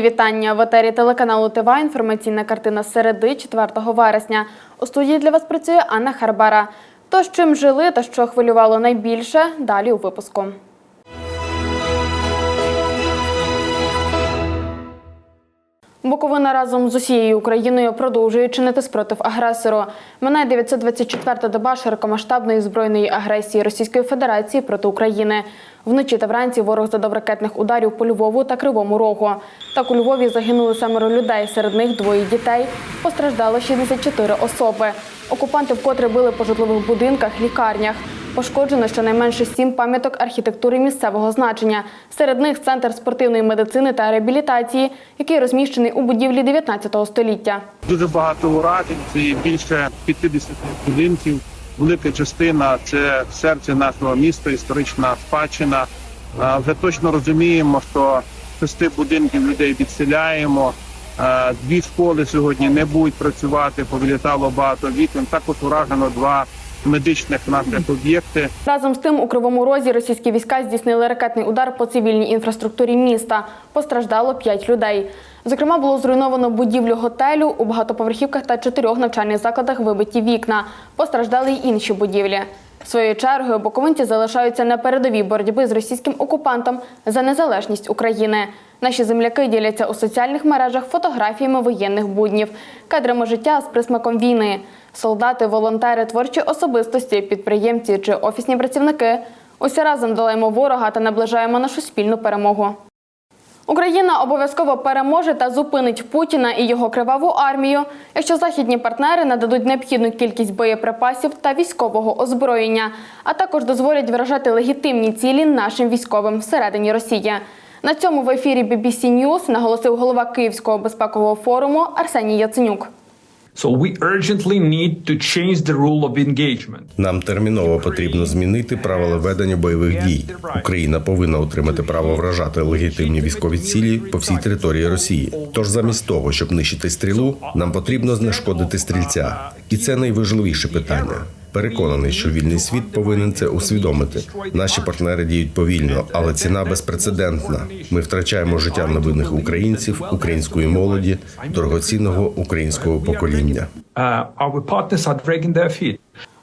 Вітання в етері телеканалу ТВА. Інформаційна картина середи 4 вересня. У студії для вас працює Анна Харбара. Тож чим жили та що хвилювало найбільше, далі у випуску. Буковина разом з усією Україною продовжує чинити спротив агресору. Минає 924-та доба широкомасштабної збройної агресії Російської Федерації проти України. Вночі та вранці ворог задав ракетних ударів по Львову та Кривому Рогу. Так у Львові загинули семеро людей, серед них двоє дітей. Постраждало 64 особи. Окупанти вкотре били по житлових будинках, лікарнях. Пошкоджено щонайменше сім пам'яток архітектури місцевого значення. Серед них центр спортивної медицини та реабілітації, який розміщений у будівлі 19 століття. Дуже багато уражень, це більше 50 будинків. Велика частина це серце нашого міста, історична спадщина. Вже точно розуміємо, що шести будинків людей відселяємо. Дві школи сьогодні не будуть працювати, повилітало багато вікон. Також уражено два медичних наших об'єкти. Разом з тим у Кривому Розі російські війська здійснили ракетний удар по цивільній інфраструктурі міста. Постраждало п'ять людей. Зокрема, було зруйновано будівлю готелю у багатоповерхівках та чотирьох навчальних закладах вибиті вікна. Постраждали й інші будівлі. Своєю чергою буковинці залишаються на передовій боротьби з російським окупантом за незалежність України. Наші земляки діляться у соціальних мережах фотографіями воєнних буднів, кадрами життя з присмаком війни. Солдати, волонтери, творчі особистості, підприємці чи офісні працівники. Усі разом долаємо ворога та наближаємо нашу спільну перемогу. Україна обов'язково переможе та зупинить Путіна і його криваву армію, якщо західні партнери нададуть необхідну кількість боєприпасів та військового озброєння, а також дозволять виражати легітимні цілі нашим військовим всередині Росії. На цьому в ефірі BBC News наголосив голова Київського безпекового форуму Арсеній Яценюк. So we urgently need to change the rule of engagement. Нам терміново потрібно змінити правила ведення бойових дій. Україна повинна отримати право вражати легітимні військові цілі по всій території Росії. Тож, замість того, щоб нищити стрілу, нам потрібно знешкодити стрільця, і це найважливіше питання. Переконаний, що вільний світ повинен це усвідомити. Наші партнери діють повільно, але ціна безпрецедентна. Ми втрачаємо життя невинних українців, української молоді, дорогоцінного українського покоління.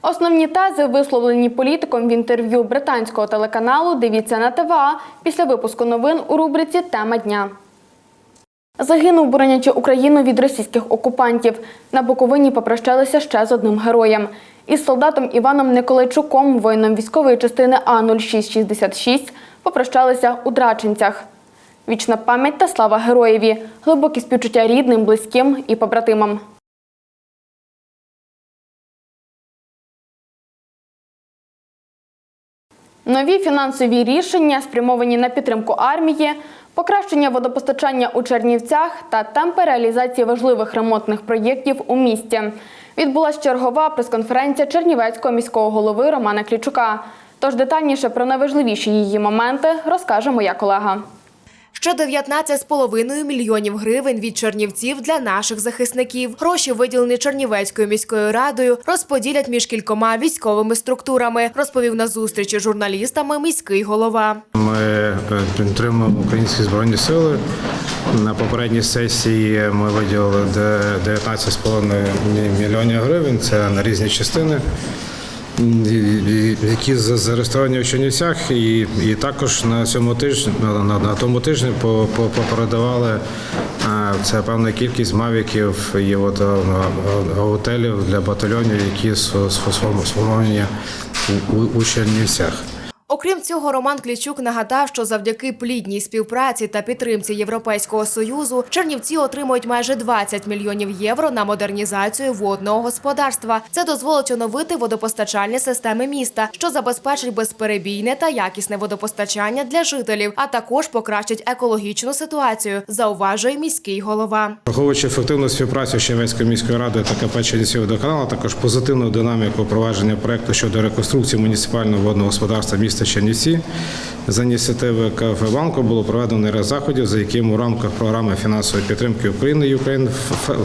Основні тези, висловлені політиком в інтерв'ю британського телеканалу Дивіться на ТВА після випуску новин у рубриці Тема дня. Загинув, боронячи Україну від російських окупантів. На Буковині попрощалися ще з одним героєм. Із солдатом Іваном Николайчуком, воїном військової частини А-0666, попрощалися у Драчинцях. Вічна пам'ять та слава героєві, глибокі співчуття рідним, близьким і побратимам. Нові фінансові рішення, спрямовані на підтримку армії, покращення водопостачання у Чернівцях та темпи реалізації важливих ремонтних проєктів у місті. Відбулася чергова прес-конференція Чернівецького міського голови Романа Клічука. Тож детальніше про найважливіші її моменти розкаже моя колега. Ще 19,5 мільйонів гривень від Чернівців для наших захисників. Гроші, виділені Чернівецькою міською радою, розподілять між кількома військовими структурами, розповів на зустрічі з журналістами міський голова. Ми е, підтримуємо українські збройні сили. На попередній сесії ми виділили де- 19,5 мі- мільйонів гривень. Це на різні частини, які зареєстровані в Чернівцях. І, і також на цьому тижні, на, на, на тому тижні по, по, попередавали е, це певна кількість мавіків і от, е, е, готелів для батальйонів, які сформовані у, у Чернівцях. Окрім цього, Роман Клічук нагадав, що завдяки плідній співпраці та підтримці Європейського союзу Чернівці отримують майже 20 мільйонів євро на модернізацію водного господарства. Це дозволить оновити водопостачальні системи міста, що забезпечить безперебійне та якісне водопостачання для жителів, а також покращить екологічну ситуацію. Зауважує міський голова. Враховуючи ефективну співпрацю Чернівецької міської ради та КП Чернівців водоканалу, також позитивну динаміку впровадження проекту щодо реконструкції муніципального водного господарства міста Чернівці. За ініціативи КФ банку було проведено ряд заходів, за яким у рамках програми фінансової підтримки України Ukraine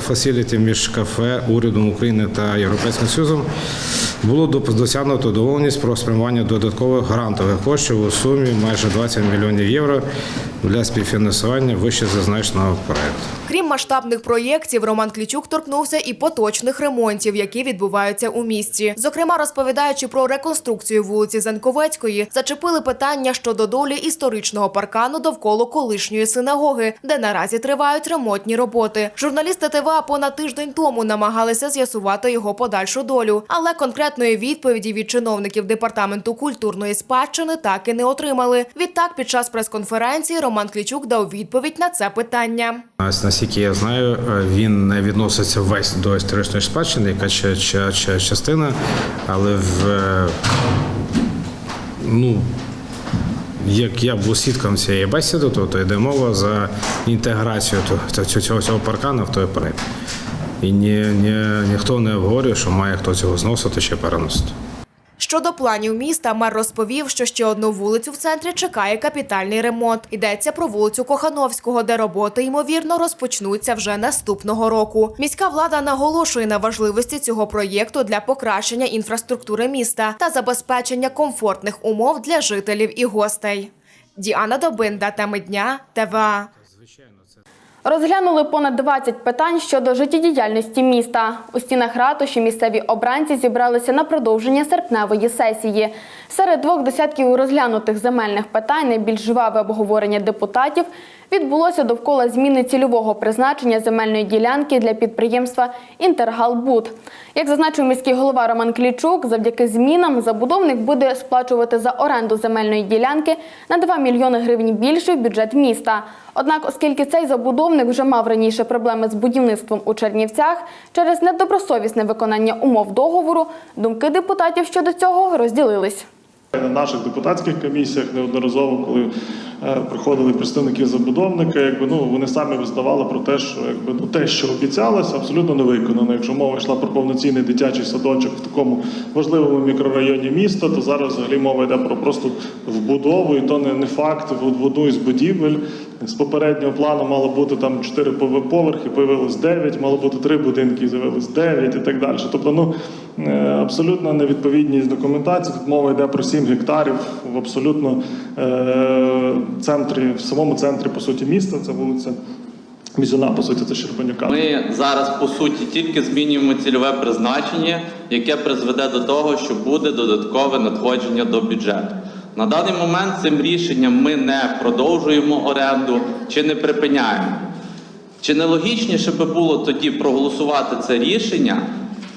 Facility між КФ, урядом України та Європейським Союзом було досягнуто домовленість про спрямування додаткових грантових коштів у сумі майже 20 мільйонів євро для співфінансування вище зазначеного проекту. Крім масштабних проєктів, Роман Клічук торкнувся і поточних ремонтів, які відбуваються у місті. Зокрема, розповідаючи про реконструкцію вулиці Занковецької, зачепили питання щодо долі історичного паркану довкола колишньої синагоги, де наразі тривають ремонтні роботи. Журналісти ТВА понад тиждень тому намагалися з'ясувати його подальшу долю, але конкретної відповіді від чиновників департаменту культурної спадщини так і не отримали. Відтак, під час прес-конференції Роман Клічук дав відповідь на це питання. Наскільки я знаю, е, він не відноситься весь до історичної спадщини, яка ча- ча- ча- частина, але в е, ну. Як я був свідком цієї бесіди, то, то йде мова за інтеграцію то- цього, цього паркана в той проект. І ні, ні, ніхто не обговорює, що має хто цього зносити чи переносити. Щодо планів міста, мер розповів, що ще одну вулицю в центрі чекає капітальний ремонт. Йдеться про вулицю Кохановського, де роботи ймовірно розпочнуться вже наступного року. Міська влада наголошує на важливості цього проєкту для покращення інфраструктури міста та забезпечення комфортних умов для жителів і гостей. Діана Добинда, теми дня, ТВА. Розглянули понад 20 питань щодо життєдіяльності міста. У стінах ратуші місцеві обранці зібралися на продовження серпневої сесії. Серед двох десятків розглянутих земельних питань найбільш жваве обговорення депутатів відбулося довкола зміни цільового призначення земельної ділянки для підприємства «Інтергалбуд». Як зазначив міський голова Роман Клічук, завдяки змінам забудовник буде сплачувати за оренду земельної ділянки на 2 мільйони гривень більше в бюджет міста. Однак, оскільки цей забудовник вже мав раніше проблеми з будівництвом у Чернівцях через недобросовісне виконання умов договору, думки депутатів щодо цього розділились. На наших депутатських комісіях неодноразово, коли приходили представники забудовника, якби ну вони самі визнавали про те, що якби ну те, що обіцялося, абсолютно не виконано. Якщо мова йшла про повноцінний дитячий садочок в такому важливому мікрорайоні міста, то зараз взагалі мова йде про просто вбудову, і то не, не факт в одну із будівель. З попереднього плану мало бути там 4 поверхи, появилось 9, мало бути 3 будинки, з'явилось 9 і так далі. Тобто, ну е, абсолютно невідповідність документації. Тут мова йде про 7 гектарів в абсолютно е, центрі, в самому центрі по суті міста. Це вулиця Мізюна, по суті, це Щербанюка. Ми зараз по суті тільки змінюємо цільове призначення, яке призведе до того, що буде додаткове надходження до бюджету. На даний момент цим рішенням ми не продовжуємо оренду чи не припиняємо. Чи не логічніше би було тоді проголосувати це рішення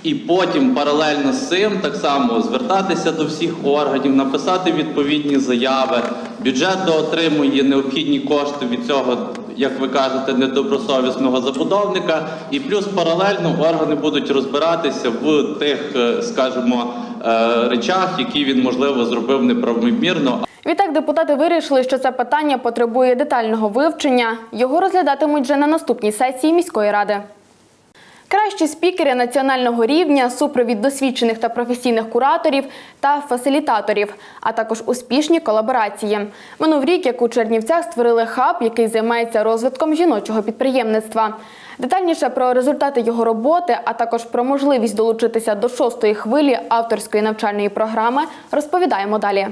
і потім паралельно з цим так само звертатися до всіх органів, написати відповідні заяви. Бюджет доотримує необхідні кошти від цього, як ви кажете, недобросовісного забудовника, і плюс паралельно органи будуть розбиратися в тих, е, скажімо, е, речах, які він можливо зробив неправомірно, Відтак депутати вирішили, що це питання потребує детального вивчення. Його розглядатимуть вже на наступній сесії міської ради. Кращі спікери національного рівня, супровід досвідчених та професійних кураторів та фасилітаторів, а також успішні колаборації. Минув рік, як у Чернівцях створили хаб, який займається розвитком жіночого підприємництва. Детальніше про результати його роботи, а також про можливість долучитися до шостої хвилі авторської навчальної програми, розповідаємо далі.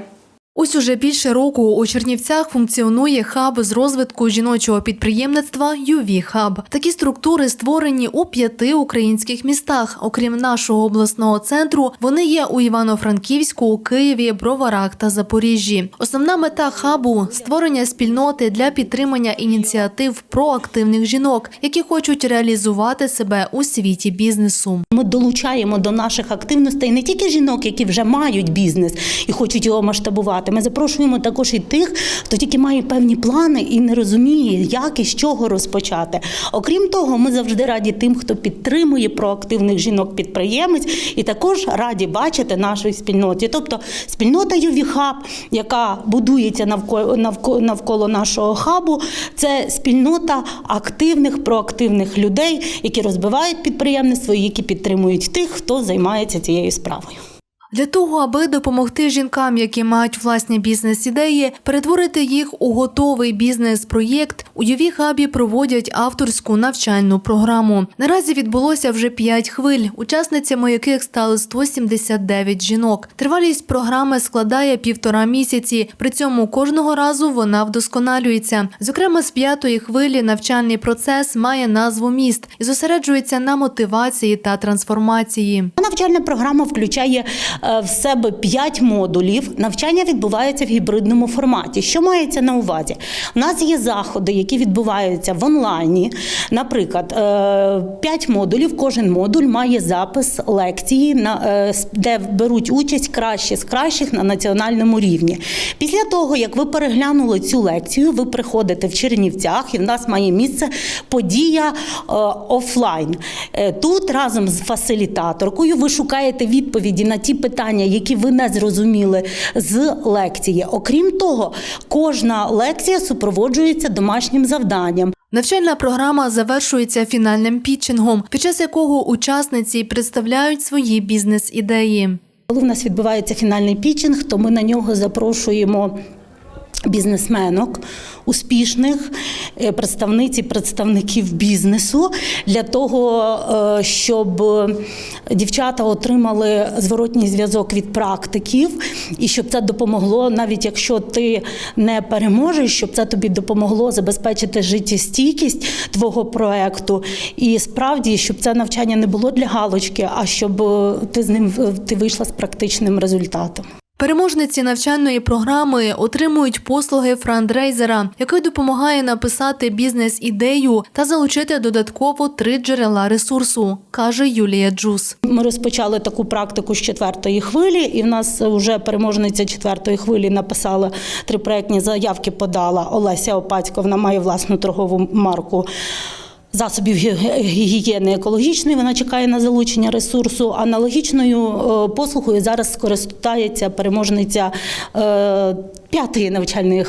Ось уже більше року у Чернівцях функціонує хаб з розвитку жіночого підприємництва «ЮВІ Хаб. Такі структури створені у п'яти українських містах. Окрім нашого обласного центру, вони є у Івано-Франківську, Києві, Броварах та Запоріжжі. Основна мета хабу створення спільноти для підтримання ініціатив проактивних жінок, які хочуть реалізувати себе у світі бізнесу. Ми долучаємо до наших активностей не тільки жінок, які вже мають бізнес і хочуть його масштабувати. Ми запрошуємо також і тих, хто тільки має певні плани і не розуміє, як і з чого розпочати. Окрім того, ми завжди раді тим, хто підтримує проактивних жінок-підприємець, і також раді бачити нашої спільноті. Тобто спільнота Ювіхаб, яка будується навколо, навколо, нашого хабу, це спільнота активних, проактивних людей, які розбивають підприємництво які підтримують тих, хто займається цією справою. Для того, аби допомогти жінкам, які мають власні бізнес-ідеї, перетворити їх у готовий бізнес-проєкт, у UV хабі проводять авторську навчальну програму. Наразі відбулося вже п'ять хвиль, учасницями яких стали 179 жінок. Тривалість програми складає півтора місяці. При цьому кожного разу вона вдосконалюється. Зокрема, з п'ятої хвилі навчальний процес має назву міст і зосереджується на мотивації та трансформації. Навчальна програма включає е, в себе 5 модулів. Навчання відбувається в гібридному форматі. Що мається на увазі? У нас є заходи, які відбуваються в онлайні. Наприклад, 5 модулів. Кожен модуль має запис лекції, е, де беруть участь кращі з кращих на національному рівні. Після того, як ви переглянули цю лекцію, ви приходите в Чернівцях, і в нас має місце подія е, офлайн. Е, Тут разом з фасилітаторкою ви шукаєте відповіді на ті питання, які ви не зрозуміли з лекції. Окрім того, кожна лекція супроводжується домашнім завданням. Навчальна програма завершується фінальним пітчингом, під час якого учасниці представляють свої бізнес-ідеї. Коли в нас відбувається фінальний пітчинг, то ми на нього запрошуємо. Бізнесменок успішних е, представниць і представників бізнесу для того, е, щоб дівчата отримали зворотній зв'язок від практиків, і щоб це допомогло, навіть якщо ти не переможеш, щоб це тобі допомогло забезпечити життєстійкість твого проекту. І справді, щоб це навчання не було для галочки, а щоб е, ти з ним ти вийшла з практичним результатом. Переможниці навчальної програми отримують послуги франдрейзера, який допомагає написати бізнес-ідею та залучити додатково три джерела ресурсу, каже Юлія Джус. Ми розпочали таку практику з четвертої хвилі, і в нас вже переможниця четвертої хвилі написала три проектні заявки. Подала Олеся Опацько. Вона має власну торгову марку. Засобів гі- гігієни екологічної вона чекає на залучення ресурсу. Аналогічною е, послугою зараз скористається переможниця е, п'ятої навчальної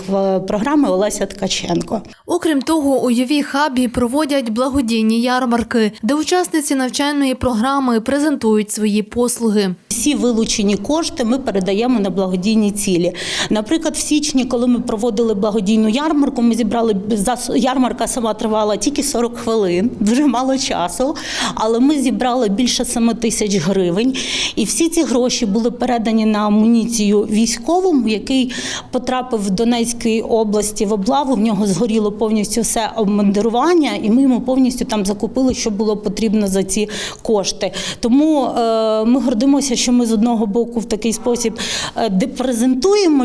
програми Олеся Ткаченко. Окрім того, у UV хабі проводять благодійні ярмарки, де учасниці навчальної програми презентують свої послуги. Всі вилучені кошти ми передаємо на благодійні цілі. Наприклад, в січні, коли ми проводили благодійну ярмарку, ми зібрали ярмарка сама тривала тільки 40 хвилин, дуже мало часу. Але ми зібрали більше 7 тисяч гривень, і всі ці гроші були передані на амуніцію військовому, який потрапив в Донецькій області в облаву. В нього згоріло повністю все обмундирування, і ми йому повністю там закупили, що було потрібно за ці кошти. Тому е, ми гордимося, що ми з одного боку в такий спосіб е, де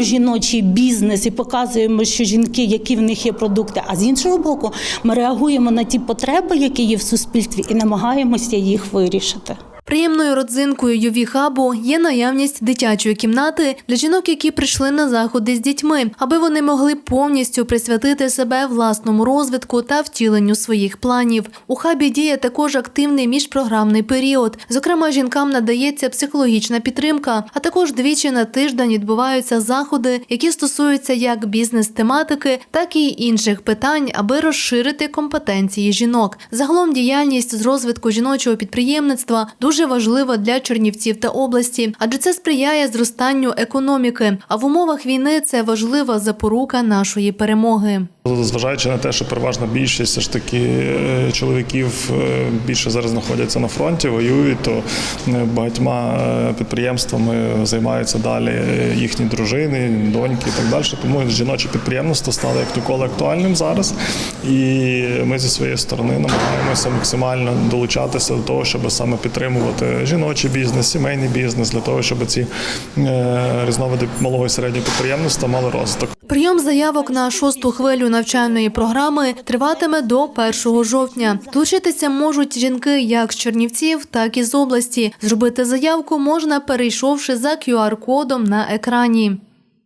жіночий бізнес і показуємо, що жінки, які в них є продукти. А з іншого боку, ми реагуємо на ті потреби, які є в суспільстві, і намагаємося їх вирішити. Приємною родзинкою UV хабу є наявність дитячої кімнати для жінок, які прийшли на заходи з дітьми, аби вони могли повністю присвятити себе власному розвитку та втіленню своїх планів. У хабі діє також активний міжпрограмний період. Зокрема, жінкам надається психологічна підтримка, а також двічі на тиждень відбуваються заходи, які стосуються як бізнес-тематики, так і інших питань, аби розширити компетенції жінок. Загалом діяльність з розвитку жіночого підприємництва дуже важлива для Чернівців та області, адже це сприяє зростанню економіки. А в умовах війни це важлива запорука нашої перемоги. Зважаючи на те, що переважна більшість все ж таки е, чоловіків е, більше зараз знаходяться на фронті, воюють, то е, багатьма підприємствами займаються далі їхні дружини, доньки і так далі. Тому жіноче підприємництво стало як ніколи актуальним зараз. І ми зі своєї сторони намагаємося максимально долучатися до того, щоб саме підтримувати жіночий бізнес, сімейний бізнес, для того, щоб ці е, різновиди малого і середнього підприємництва мали розвиток. Прийом заявок на шосту хвилю навчальної програми триватиме до 1 жовтня. Долучитися можуть жінки як з Чернівців, так і з області. Зробити заявку можна, перейшовши за QR-кодом на екрані.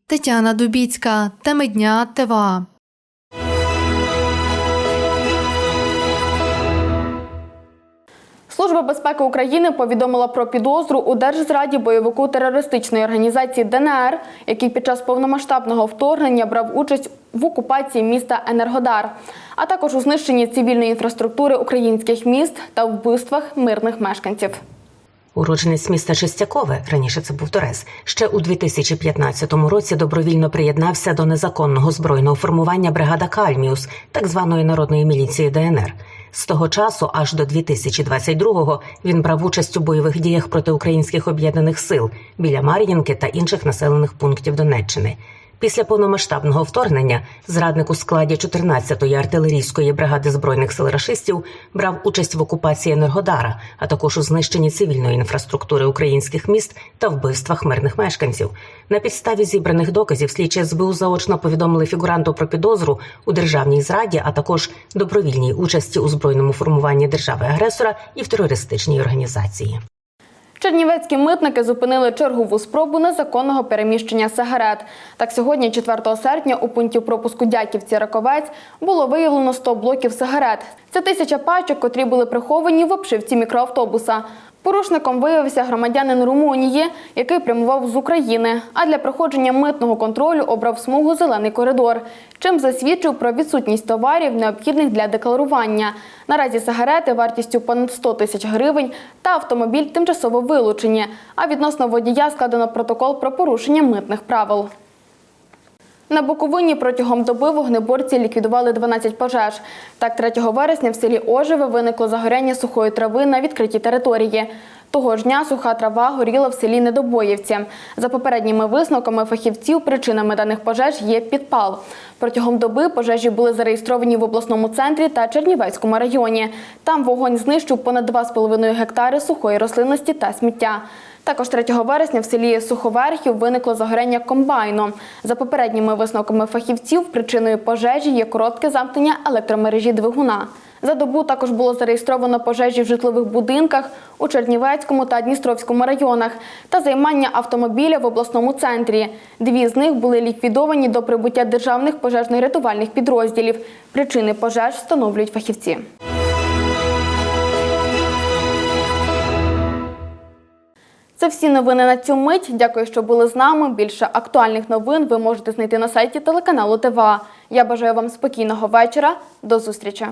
Тетяна Дубіцька, теми дня ТВА. Служба безпеки України повідомила про підозру у держзраді бойовику терористичної організації ДНР, який під час повномасштабного вторгнення брав участь в окупації міста Енергодар, а також у знищенні цивільної інфраструктури українських міст та вбивствах мирних мешканців. Уродженець міста Чистякове, раніше це був Торез, ще у 2015 році добровільно приєднався до незаконного збройного формування бригада Кальміус, так званої народної міліції ДНР. З того часу, аж до 2022-го, він брав участь у бойових діях проти українських об'єднаних сил біля Мар'їнки та інших населених пунктів Донеччини. Після повномасштабного вторгнення зрадник у складі 14-ї артилерійської бригади збройних сил рашистів брав участь в окупації Енергодара, а також у знищенні цивільної інфраструктури українських міст та вбивствах мирних мешканців. На підставі зібраних доказів слідчі СБУ заочно повідомили фігуранту про підозру у державній зраді, а також добровільній участі у збройному формуванні держави-агресора і в терористичній організації. Чернівецькі митники зупинили чергову спробу незаконного переміщення сигарет. Так, сьогодні, 4 серпня, у пункті пропуску Дяківці Раковець було виявлено 100 блоків сигарет. Це тисяча пачок, котрі були приховані в обшивці мікроавтобуса. Порушником виявився громадянин Румунії, який прямував з України, а для проходження митного контролю обрав смугу зелений коридор, чим засвідчив про відсутність товарів, необхідних для декларування. Наразі сигарети вартістю понад 100 тисяч гривень та автомобіль тимчасово вилучені. А відносно водія складено протокол про порушення митних правил. На Буковині протягом доби вогнеборці ліквідували 12 пожеж. Так, 3 вересня в селі Ожеве виникло загоряння сухої трави на відкритій території. Того ж дня суха трава горіла в селі Недобоївці. За попередніми висновками фахівців, причинами даних пожеж є підпал. Протягом доби пожежі були зареєстровані в обласному центрі та Чернівецькому районі. Там вогонь знищив понад 2,5 гектари сухої рослинності та сміття. Також 3 вересня в селі Суховерхів виникло загоряння комбайну. За попередніми висновками фахівців, причиною пожежі є коротке замкнення електромережі двигуна. За добу також було зареєстровано пожежі в житлових будинках у Чернівецькому та Дністровському районах та займання автомобіля в обласному центрі. Дві з них були ліквідовані до прибуття державних пожежно-рятувальних підрозділів. Причини пожеж встановлюють фахівці. Це всі новини на цю мить. Дякую, що були з нами. Більше актуальних новин ви можете знайти на сайті телеканалу ТВА. Я бажаю вам спокійного вечора. До зустрічі.